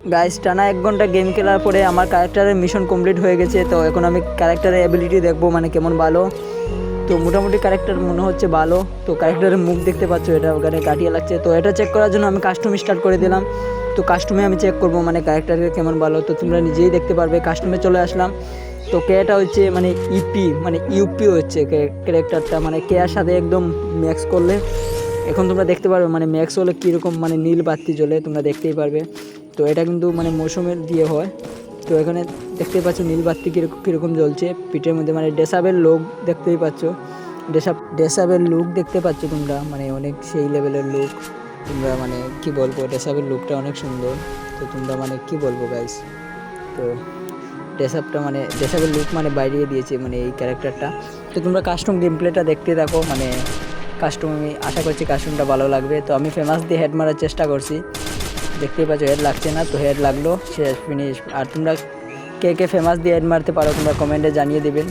Guys টানা এক ঘণ্টা গেম খেলার পরে আমার ক্যারেক্টারের মিশন কমপ্লিট হয়ে গেছে, তো এখন আমি ক্যারেক্টারের অ্যাবিলিটি দেখব মানে কেমন ভালো। তো মোটামুটি ক্যারেক্টার মনে হচ্ছে ভালো। তো ক্যারেক্টারের মুখ দেখতে পাচ্ছ, এটা ওখানে কাটিয়ে লাগছে। তো এটা চেক করার জন্য আমি কাস্টম স্টার্ট করে দিলাম। তো কাস্টমে আমি চেক করব মানে ক্যারেক্টারের কেমন ভালো। তো তোমরা নিজেই দেখতে পারবে কাস্টমে চলে আসলাম। তো কেটা হচ্ছে মানে ইপি মানে ইউপি হচ্ছে ক্যারেক্টারটা মানে কেয়ার সাথে একদম ম্যাক্স করলে। এখন তোমরা দেখতে পারবে মানে ম্যাক্স হলে কীরকম মানে নীল বাতি জ্বলে, তোমরা দেখতেই পারবে। তো এটা কিন্তু মানে মৌসুমের দিয়ে হয়। তো এখানে দেখতেই পাচ্ছ নীল বাতি কীরকম কীরকম জ্বলছে। পিঠের মধ্যে মানে ডেসাবের লোক দেখতেই পাচ্ছ। ডেসাব ডেসাবের লুক দেখতে পাচ্ছ তোমরা। মানে অনেক সেই লেভেলের লুক। তোমরা মানে কি বলব, ডেসাবের লুকটা অনেক সুন্দর। তো তোমরা মানে কি বলব গাইস তো ডেসাপটা মানে ডেসাবের লুক মানে বাইরিয়ে দিয়েছে মানে এই ক্যারেক্টারটা তো তোমরা কাস্টম গেম প্লেটা দেখতে থাকো। মানে কাস্টম আমি আশা করছি কাস্টমটা ভালো লাগবে। তো আমি ফেমাস দিয়ে হেড মারার চেষ্টা করছি। দেখতেই পাচ্ছ হেড লাগছে না, তো হেড লাগল শেষ ফিনিশ আর তোমরা কে কে ফেমাস দিয়ে হেড মারতে পারো, তোমরা কমেন্টে জানিয়ে দেবেন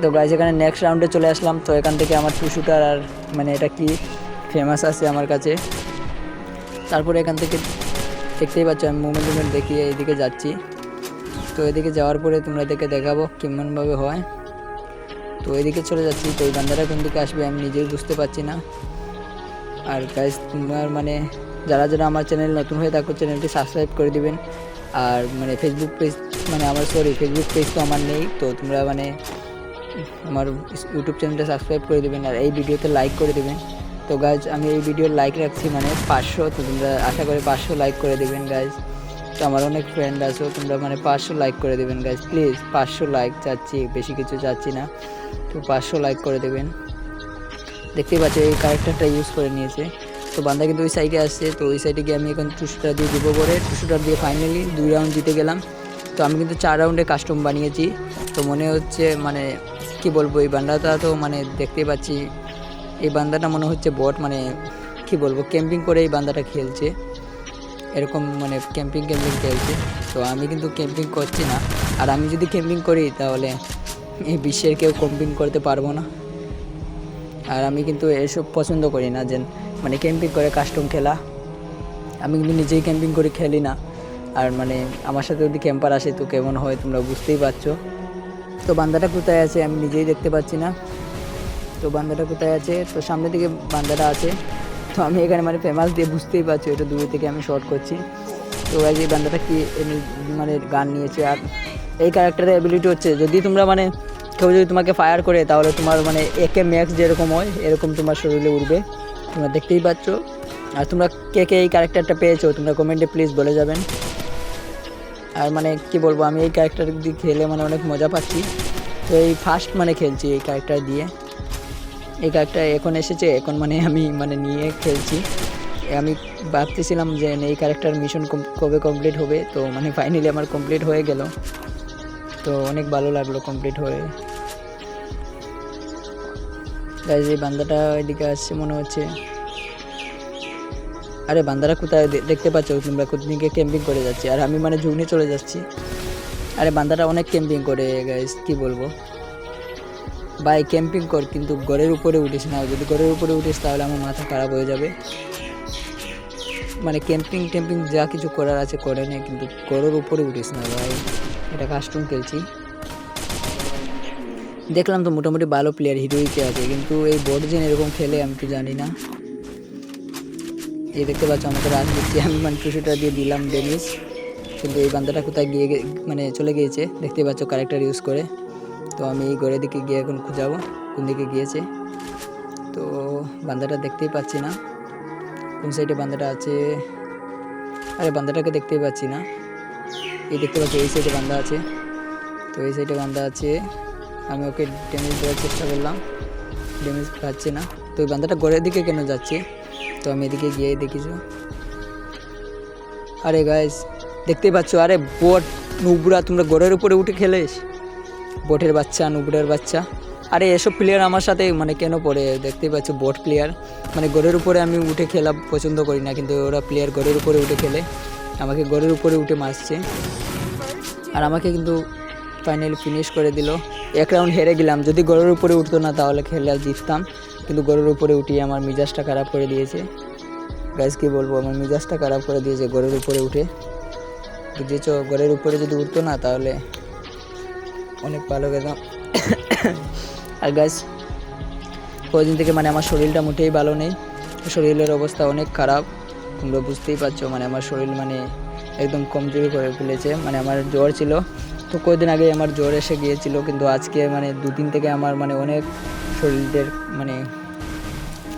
তো গাইজ এখানে নেক্সট রাউন্ডে চলে আসলাম, তো এখান থেকে আমার টু শুটার আর মানে এটা কি ফেমাস আছে আমার কাছে। তারপরে এখান থেকে দেখতেই পাচ্ছ, আমি মুভমেন্ট মুভমেন্ট দেখিয়ে এইদিকে যাচ্ছি। তো এদিকে যাওয়ার পরে তোমরা এদিকে দেখাবো কেমনভাবে হয়। তো এদিকে চলে যাচ্ছি, তো এই বান্দারা কোন দিকে আসবে আমি নিজেই বুঝতে পারছি না। আর গাইজ তোমার মানে যারা যারা আমার চ্যানেল নতুন হয়ে থাকো চ্যানেলটি সাবস্ক্রাইব করে দিবেন। আর মানে ফেসবুক পেজ মানে আমার সরি ফেসবুক পেজ তো আমার নেই, তো তোমরা মানে আমার ইউটিউব চ্যানেলটা সাবস্ক্রাইব করে দেবেন আর এই ভিডিওতে লাইক করে দেবেন। তো গাইজ আমি এই ভিডিওর লাইক রাখছি মানে পাঁচশো, তো তোমরা আশা করি পাঁচশো লাইক করে দেবেন গাইজ তো আমার অনেক ফ্রেন্ড আছো, তোমরা মানে পাঁচশো লাইক করে দেবেন গাইজ প্লিজ পাঁচশো লাইক চাচ্ছি, বেশি কিছু চাচ্ছি না। তো পাঁচশো লাইক করে দেবেন। দেখতেই পাচ্ছি, এই ক্যারেক্টারটা ইউজ করে নিয়েছে। তো বান্দা কিন্তু ওই সাইডে আসছে, তো ওই সাইডে গিয়ে আমি এখন টুসুটার দিয়ে দিব করে। টুসুটার দিয়ে ফাইনালি দুই রাউন্ড জিতে গেলাম। তো আমি কিন্তু চার রাউন্ডে কাস্টম বানিয়েছি। তো মনে হচ্ছে মানে কি বলব, এই বান্দাটা তো মানে দেখতেই পাচ্ছি। এই বান্দাটা মনে হচ্ছে বট মানে কি বলব ক্যাম্পিং করে এই বান্দাটা খেলছে। এরকম মানে ক্যাম্পিং ক্যাম্পিং খেলছে। তো আমি কিন্তু ক্যাম্পিং করছি না। আর আমি যদি ক্যাম্পিং করি, তাহলে এই বিশ্বের কেউ ক্যাম্পিং করতে পারব না। আর আমি কিন্তু এসব পছন্দ করি না যে মানে ক্যাম্পিং করে কাস্টম খেলা। আমি কিন্তু নিজেই ক্যাম্পিং করে খেলি না। আর মানে আমার সাথে যদি ক্যাম্পার আসে তো কেমন হয় তোমরা বুঝতেই পারছ। তো বান্দাটা কোথায় আছে আমি নিজেই দেখতে পাচ্ছি না। তো বান্দাটা কোথায় আছে? তো সামনে দিকে বান্দাটা আছে। তো আমি এখানে মানে ফেমাস দিয়ে বুঝতেই পারছি, এটা দূরে থেকে আমি শর্ট করছি। তো এই বান্দাটা কি মানে গান নিয়েছে আর এই ক্যারেক্টারের অ্যাবিলিটি হচ্ছে, যদি তোমরা মানে কেউ যদি তোমাকে ফায়ার করে তাহলে তোমার মানে একে ম্যাক্স যেরকম হয়, এরকম তোমার শরীরে উঠবে। তোমরা দেখতেই পাচ্ছ। আর তোমরা কে কে এই ক্যারেক্টারটা পেয়েছ, তোমরা কমেন্টে প্লিজ বলে যাবেন। আর মানে কি বলব, আমি এই ক্যারেক্টার দিয়ে খেলে মানে অনেক মজা পাচ্ছি। তো এই ফার্স্ট মানে খেলছি এই ক্যারেক্টার দিয়ে। এই ক্যারেক্টার এখন এসেছে, এখন মানে আমি মানে নিয়ে খেলছি। আমি ভাবতেছিলাম যে এই ক্যারেক্টার মিশন কবে কমপ্লিট হবে, তো মানে ফাইনালি আমার কমপ্লিট হয়ে গেল। তো অনেক ভালো লাগল কমপ্লিট হয়ে। গাইজ এই বান্দাটা এদিকে আসছে, মনে হচ্ছে। আরে, বান্দারা কোথায়? দেখতে পাচ্ছ, তোমরা কোথদিকে ক্যাম্পিং করে যাচ্ছে। আর আমি মানে ঝুগনি চলে যাচ্ছি। আরে, বান্দাটা অনেক ক্যাম্পিং করে গাইজ কি বলব? ভাই ক্যাম্পিং কর, কিন্তু ঘরের উপরে উঠিস না। যদি ঘরের উপরে উঠিস, তাহলে আমার মাথা খারাপ হয়ে যাবে। মানে ক্যাম্পিং ট্যাম্পিং যা কিছু করার আছে, করে নে, কিন্তু ঘরের উপরে উঠিস না, ভাই। এটা কাস্টম খেলছি। দেখলাম তো মোটামুটি ভালো প্লেয়ার হিরোইকে আছে, কিন্তু এই বোর্ড যেন এরকম খেলে আমি তো জানি না। এই দেখতে পাচ্ছ আমাকে রাজ দিচ্ছি আমি মানে টুসুটা দিয়ে দিলাম ডেনিস কিন্তু এই বান্দাটা কোথায় গিয়ে মানে চলে গিয়েছে, দেখতে পাচ্ছ ক্যারেক্টার ইউজ করে। তো আমি এই ঘরের দিকে গিয়ে এখন খুঁজাবো, কোন দিকে গিয়েছে। তো বান্দাটা দেখতেই পাচ্ছি না। কোন সাইডে বান্দাটা আছে? আরে বান্দাটাকে দেখতেই পাচ্ছি না। এই দেখতে পাচ্ছি এই সাইডে বান্দা আছে। তো এই সাইডে বান্দা আছে আমি ওকে ড্যামেজ দেওয়ার চেষ্টা করলাম। ড্যামেজ পাচ্ছে না। তো ওই বান্দাটা ঘরের দিকে কেন যাচ্ছে? তো আমি এদিকে গিয়ে দেখিছো আরে গাইস দেখতেই পাচ্ছ? আরে বোট, নুবরা, তোমরা ঘরের উপরে উঠে খেলেস বোটের বাচ্চা, নুবুরের বাচ্চা। আরে এসব প্লেয়ার আমার সাথে মানে কেন পড়ে? দেখতেই পাচ্ছ বোট প্লেয়ার মানে ঘরের উপরে আমি উঠে খেলা পছন্দ করি না, কিন্তু ওরা প্লেয়ার ঘরের উপরে উঠে খেলে। আমাকে ঘরের উপরে উঠে মারছে। আর আমাকে কিন্তু ফাইনালি ফিনিশ করে দিল। এক রাউন্ড হেরে গেলাম। যদি গরুর উপরে উঠতো না, তাহলে খেলে জিততাম। কিন্তু গরুর উপরে উঠিয়ে আমার মিজাজটা খারাপ করে দিয়েছে। গাইজ কি বলব? আমার মিজাজটা খারাপ করে দিয়েছে গরুর উপরে উঠে। বুঝেছ? ঘরের উপরে যদি উঠতো না, তাহলে অনেক ভালো খেতাম। আর গাছ কদিন থেকে মানে আমার শরীরটা মোটেই ভালো নেই। শরীরের অবস্থা অনেক খারাপ। তোমরা বুঝতেই পারছ মানে আমার শরীর মানে একদম কমজোরি করে ফেলেছে। মানে আমার জ্বর ছিল। তো কয়েকদিন আগে আমার জ্বর এসে গিয়েছিল, কিন্তু আজকে মানে দুদিন থেকে আমার মানে অনেক শরীরের মানে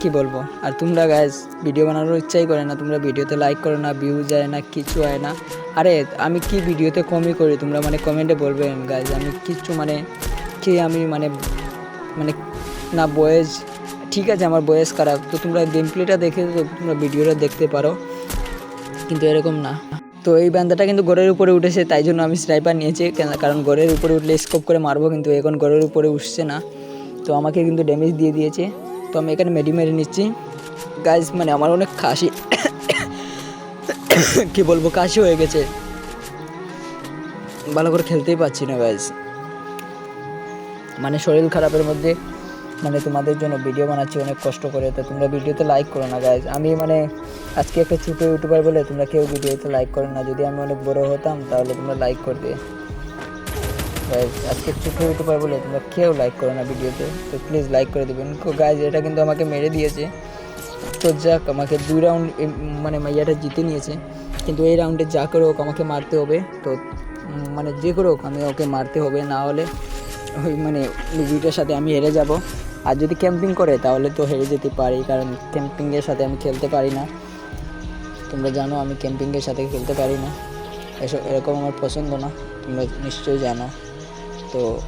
কি বলব? আর তোমরা গাইজ ভিডিও বানানোর ইচ্ছাই করে না, তোমরা ভিডিওতে লাইক করো না ভিউ যায় না, কিছু হয় না। আরে, আমি কি ভিডিওতে কমই করি? তোমরা মানে কমেন্টে বলবেন গাইজ আমি কিচ্ছু মানে কি আমি মানে মানে না বয়েস ঠিক আছে আমার বয়স খারাপ। তো তোমরা গেম প্লেটা দেখে তোমরা ভিডিওটা দেখতে পারো, কিন্তু এরকম না। তো এই বান্দাটা কিন্তু ঘরের উপরে উঠেছে, তাই জন্য আমি স্নাইপার নিয়েছি কারণ গড়ের উপরে উঠলে স্কোপ করে মারবো কিন্তু এখন ঘরের উপরে উঠছে না। তো আমাকে কিন্তু ড্যামেজ দিয়ে দিয়েছে। তো আমি এখানে মেডি মেরে নিচ্ছি। গাইজ মানে আমার অনেক কাশি। কি বলব, কাশি হয়ে গেছে। ভালো করে খেলতেই পারছি না গাইজ মানে শরীর খারাপের মধ্যে মানে তোমাদের জন্য ভিডিও বানাচ্ছি, অনেক কষ্ট করে। তো তোমরা ভিডিওতে লাইক করো না গাইজ আমি মানে আজকে একটা ছোটো ইউটিউবার বলে তোমরা কেউ ভিডিওতে লাইক করো না। যদি আমি অনেক বড় হতাম, তাহলে তোমরা লাইক করবে গাইজ আজকে ছোটো ইউটিউবার বলে তোমরা কেউ লাইক করো না ভিডিওতে। তো প্লিজ লাইক করে দেবেন। গাইজ এটা কিন্তু আমাকে মেরে দিয়েছে। তো যাক, আমাকে দুই রাউন্ড মানে মাইয়াটা জিতে নিয়েছে। কিন্তু এই রাউন্ডে যা করে হোক, আমাকে মারতে হবে। তো মানে যে করে হোক, আমি ওকে মারতে হবে। না হলে ওই মানে লুবিটার সাথে আমি হেরে যাব। আর যদি ক্যাম্পিং করে, তাহলে তো হেরে যেতে পারি, কারণ ক্যাম্পিংয়ের সাথে আমি খেলতে পারি না। তোমরা জানো আমি ক্যাম্পিংয়ের সাথে খেলতে পারি না। এসব, এরকম আমার পছন্দ না, তোমরা নিশ্চয়ই জানো। তো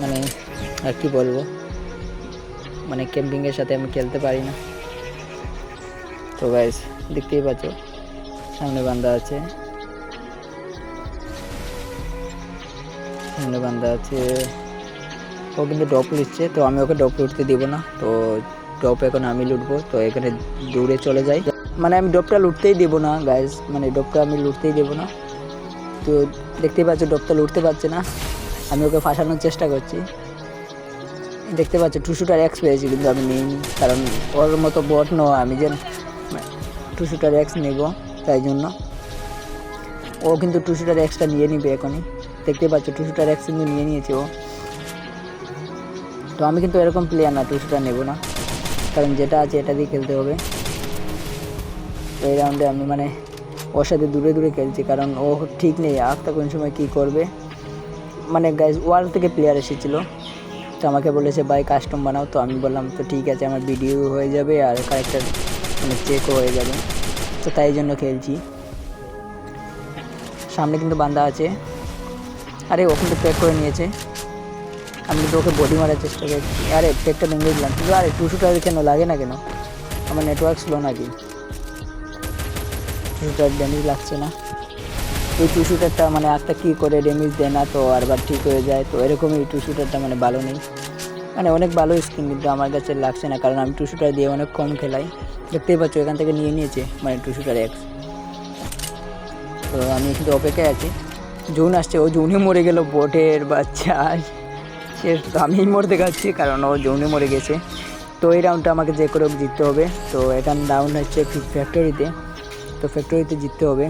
মানে আর কি বলব? মানে ক্যাম্পিংয়ের সাথে আমি খেলতে পারি না। তো গাইস দেখতেই পাচ্ছ, সামনে বান্দা আছে। সামনে বান্দা আছে। ও কিন্তু ডপ লুটছে তো আমি ওকে ডপ লুটতে দিব না। তো ডপ এখন আমি লুটবো, তো এখানে দৌড়ে চলে যাই। মানে আমি ডপটা লুটতেই দেবো না গাইজ মানে ডপটা আমি লুটতেই দেবো না। তো দেখতেই পাচ্ছ ডপটা লুটতে পারছে না। আমি ওকে ফাঁসানোর চেষ্টা করছি। দেখতে পাচ্ছ টু শুটার এক্স পেয়েছি কিন্তু আমি নিইনি। কারণ ওর মতো বট নয়, আমি যে টুসুটার এক্স নেব, তাই জন্য। ও কিন্তু টুসুটার এক্সটা নিয়ে নিবে এখনই। দেখতে পাচ্ছ, টুসুটার এক্স কিন্তু নিয়ে নিয়েছে ও। তো আমি কিন্তু এরকম প্লেয়ার না টু শুটার নেব না। কারণ যেটা আছে এটা দিয়ে খেলতে হবে। তো এই রাউন্ডে আমি মানে ওর সাথে দূরে দূরে খেলছি, কারণ ও ঠিক নেই আফটা কোন সময় কী করবে। মানে গাইজ ওয়াল থেকে প্লেয়ার এসেছিল, তো আমাকে বলেছে, ভাই কাস্টম বানাও। তো আমি বললাম, তো ঠিক আছে, আমার ভিডিও হয়ে যাবে আর ক্যারেক্টার মানে চেকও হয়ে যাবে। তো তাই জন্য খেলছি। সামনে কিন্তু বান্দা আছে। আরে ও কিন্তু প্যাক করে নিয়েছে। আমি কিন্তু ওকে বডি মারার চেষ্টা করছি। আরে প্যাকটা ভেঙে দিলাম। কিন্তু আরে টু শুটার কেন লাগে না কেন? আমার নেটওয়ার্ক স্লো নাকি? টু শুটার ড্যামেজ লাগছে না। এই টু শুটারটা মানে একটা কী করে ড্যামেজ দেয় না তো আরবার ঠিক হয়ে যায় তো, এরকমই টু শুটারটা মানে ভালো নেই। মানে অনেক ভালো স্কিন কিন্তু আমার কাছে লাগছে না, কারণ আমি টু শুটার দিয়ে অনেক কম খেলাই। দেখতেই পাচ্ছ, এখান থেকে নিয়ে নিয়েছে মানে টু শুটার এক্স তো আমি কিন্তু অপেক্ষায় আছি। জুন আসছে, ও জুনে মরে গেল, বোটের বাচ্চা। সে তো আমিই মরতে যাচ্ছি কারণ ও জুনে মরে গেছে। তো এই রাউন্ডটা আমাকে যে করে জিততে হবে। তো এখান রাউন্ড হচ্ছে ফ্যাক্টরিতে তো ফ্যাক্টরিতে জিততে হবে।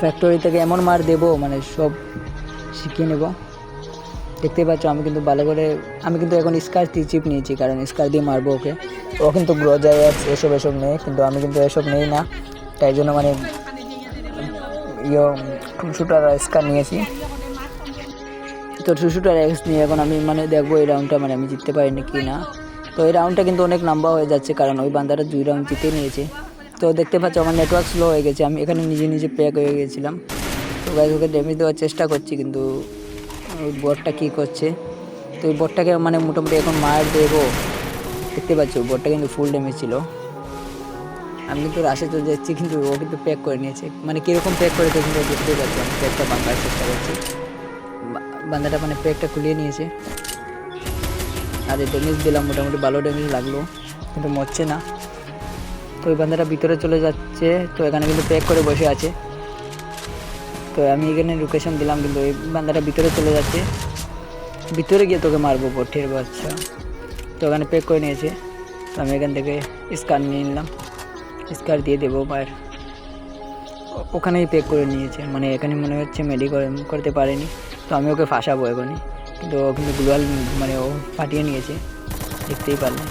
ফ্যাক্টরি থেকে এমন মার দেবো মানে সব শিখিয়ে নেব। দেখতেই পাচ্ছ, আমি কিন্তু ভালো করে আমি কিন্তু এখন স্কার চিপ নিয়েছি, কারণ স্কার দিয়ে মারবো ওকে। ও কিন্তু গ্রজার এসব এসব নেই, কিন্তু আমি কিন্তু এসব নেই না। তাই জন্য মানে ইয়ে শুটার স্কার নিয়েছি। তো টু শুটার এক্স নিয়ে এখন আমি মানে দেখব এই রাউন্ডটা মানে আমি জিততে পারিনি কি না। তো এই রাউন্ডটা কিন্তু অনেক লম্বা হয়ে যাচ্ছে কারণ ওই বান্দাটা দুই রাউন্ড জিতে নিয়েছে। তো দেখতে পাচ্ছ আমার নেটওয়ার্ক স্লো হয়ে গেছে, আমি এখানে নিজে নিজে প্যাক হয়ে গেছিলাম। তো গাইজ ওকে ড্যামেজ দেওয়ার চেষ্টা করছি কিন্তু ওই বটটা কী করছে? তো ওই বটটাকে মানে মোটামুটি এখন মার দেবো। দেখতে পাচ্ছ বটটা কিন্তু ফুল ড্যামেজ ছিল। আমি কিন্তু রাশে তো যাচ্ছি, কিন্তু ও কিন্তু প্যাক করে নিয়েছে। মানে কীরকম প্যাক করেছে কিন্তু দেখতেই পাচ্ছি, আমি প্যাকটা বাঁধার চেষ্টা করছি। বান্দাটা মানে প্যাকটা খুলিয়ে নিয়েছে। আর ড্যামেজ দিলাম, মোটামুটি ভালো ড্যামেজ লাগল, কিন্তু মরছে না। তো ওই বান্দাটা ভিতরে চলে যাচ্ছে, তো এখানে কিন্তু প্যাক করে বসে আছে। তো আমি এখানে লোকেশন দিলাম, কিন্তু ওই বান্দাটা ভিতরে চলে যাচ্ছে। ভিতরে গিয়ে তোকে মারবো, বটের বাচ্চা। তো ওখানে প্যাক করে নিয়েছে। তো আমি এখান থেকে স্কার নিয়ে নিলাম। স্কার দিয়ে দেবো মায়ের ও- ওখানেই পেক করে নিয়েছে। মানে এখানে মনে হচ্ছে মেডি করতে পারেনি। তো আমি ওকে ফাঁসাবো এখনই। কিন্তু ও কিন্তু গ্লোয়াল মানে ও পাঠিয়ে নিয়েছে। দেখতেই পারলে।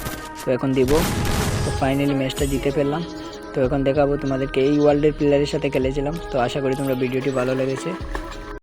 তো এখন দিব। তো ফাইনালি ম্যাচটা জিতে ফেললাম। তো এখন দেখাবো তোমাদেরকে। এই ওয়ার্ল্ডের প্লেয়ারের সাথে খেলেছিলাম। তো আশা করি তোমরা ভিডিওটি ভালো লেগেছে।